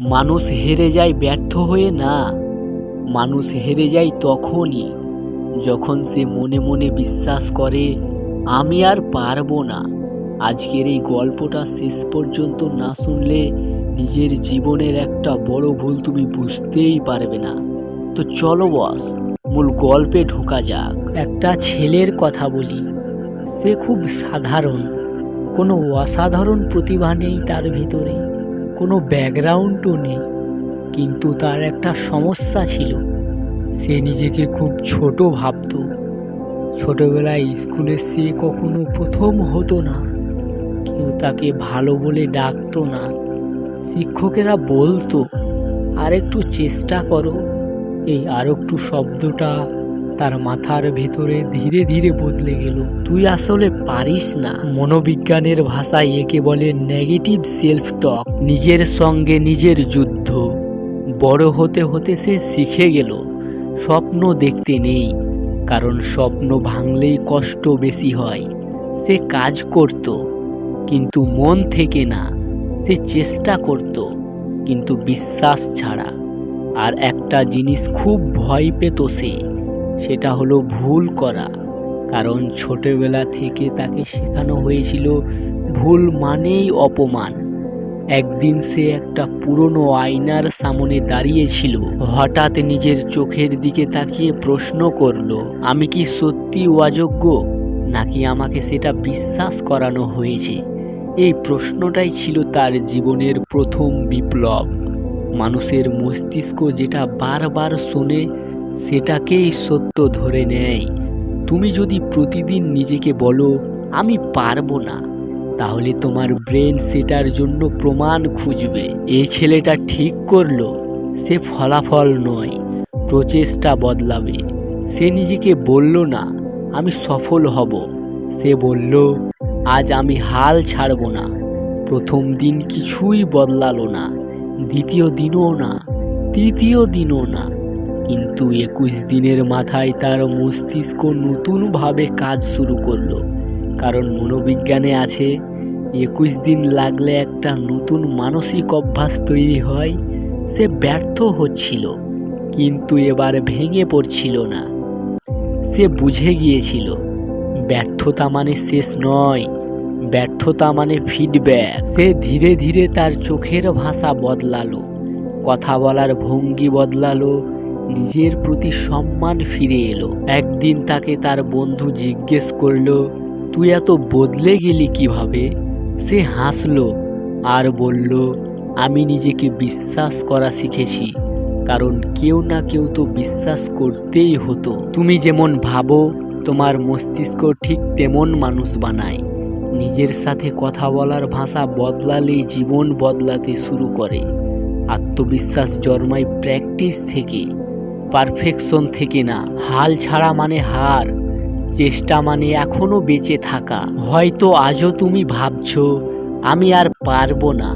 মানুষ হেরে যায় ব্যর্থ হয়ে না। মানুষ হেরে যায় তখনই, যখন সে মনে মনে বিশ্বাস করে, আমি আর পারব না। আজকের এই গল্পটা শেষ পর্যন্ত না শুনলে নিজের জীবনের একটা বড় ভুল তুমি বুঝতেই পারবে না। তো চলো বস, মূল গল্পে ঢোকা যাক। একটা ছেলের কথা বলি। সে খুব সাধারণ, কোনো অসাধারণ প্রতিভা নেই তার ভিতরে। কোনো ব্যাকগ্রাউন্ডও নেই। কিন্তু তার একটা সমস্যা ছিল। সে নিজেকে খুব ছোট ভাবত। ছোটবেলায় স্কুলে সে কখনো প্রথম হতো না। কেউ তাকে ভালো বলে ডাকতো না। শিক্ষকেরা বলতো আর একটু চেষ্টা করো। এই আর একটু শব্দটা তার মাথার ভেতরে ধীরে ধীরে বদলে গেল। তুই আসলে পারিস না? মনোবিজ্ঞানের ভাষায় একে বলে নেগেটিভ সেলফ টক নিজের সঙ্গে নিজের যুদ্ধ। বড় হতে হতে সে শিখে গেল, স্বপ্ন দেখতে নেই। কারণ স্বপ্ন ভাঙলেই কষ্ট বেশি হয়। সে কাজ করত, কিন্তু মন থেকে না। সে চেষ্টা করত, কিন্তু বিশ্বাস ছাড়া। আর একটা জিনিস খুব ভয় পেত সে সেটা হলো ভুল করা। কারণ ছোটবেলা থেকে তাকে শেখানো হয়েছিল, ভুল মানেই অপমান। একদিন সে একটা পুরনো আয়নার সামনে দাঁড়িয়েছিল। হঠাৎ নিজের চোখের দিকে তাকিয়ে প্রশ্ন করল, আমি কি সত্যি অযোগ্য? নাকি আমাকে সেটা বিশ্বাস করানো হয়েছে? এই প্রশ্নটাই ছিল তার জীবনের প্রথম বিপ্লব। মানুষের মস্তিষ্ক যেটা বারবার শোনে সেটাকেই সত্য ধরে নেয়। তুমি যদি প্রতিদিন নিজেকে বলো, আমি পারব না, তাহলে তোমার ব্রেন সেটার জন্য প্রমাণ খুঁজবে। এই ছেলেটা ঠিক করল। সে ফলাফল নয়, প্রচেষ্টা বদলাবে। সে নিজেকে বলল না, আমি সফল হব। সে বলল, আজ আমি হাল ছাড়ব না। প্রথম দিন কিছুই বদলালো না, দ্বিতীয় দিনও না, তৃতীয় দিনও না। কিন্তু একুশ দিনের মাথায় তার মস্তিষ্ক নতুনভাবে কাজ শুরু করল। কারণ মনোবিজ্ঞানে আছে, একুশ দিন লাগলে একটা নতুন মানসিক অভ্যাস তৈরি হয়, সে ব্যর্থ হচ্ছিল, কিন্তু এবার ভেঙে পড়ছিল না। সে বুঝে গিয়েছিল, ব্যর্থতা মানে শেষ নয়, ব্যর্থতা মানে ফিডব্যাক সে ধীরে ধীরে তার চোখের ভাষা বদলালো, কথা বলার ভঙ্গি বদলালো নিজের প্রতি সম্মান ফিরে এলো। একদিন তাকে তার বন্ধু জিজ্ঞেস করল, তুই এত বদলে গেলি কীভাবে? সে হাসলো আর বলল, আমি নিজেকে বিশ্বাস করা শিখেছি, কারণ কেউ না কেউ তো বিশ্বাস করতেই হতো। তুমি যেমন ভাবো, তোমার মস্তিষ্ক ঠিক তেমন মানুষ বানায়। নিজের সাথে কথা বলার ভাষা বদলালেই জীবন বদলাতে শুরু করে। আত্মবিশ্বাস জন্মায় প্র্যাকটিস থেকে। পারফেকশন থেকে না। হাল ছাড়া মানে হার, চেষ্টা মানে এখনও বেঁচে থাকা। হয়তো আজও তুমি ভাবছ, আমি আর পারব না।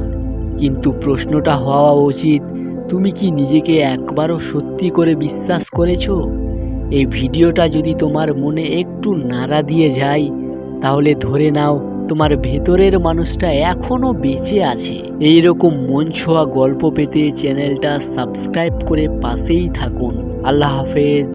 কিন্তু প্রশ্নটা হওয়া উচিত, তুমি কি নিজেকে একবারও সত্যি করে বিশ্বাস করেছ? এই ভিডিওটা যদি তোমার মনে একটু নাড়া দিয়ে যায়, তাহলে ধরে নাও তোমার ভেতরের মানুষটা এখনও বেঁচে আছে। এই রকম মন ছোঁয়া গল্প পেতে চ্যানেলটা সাবস্ক্রাইব করে পাশেই থাকুন। আল্লাহ হাফেজ।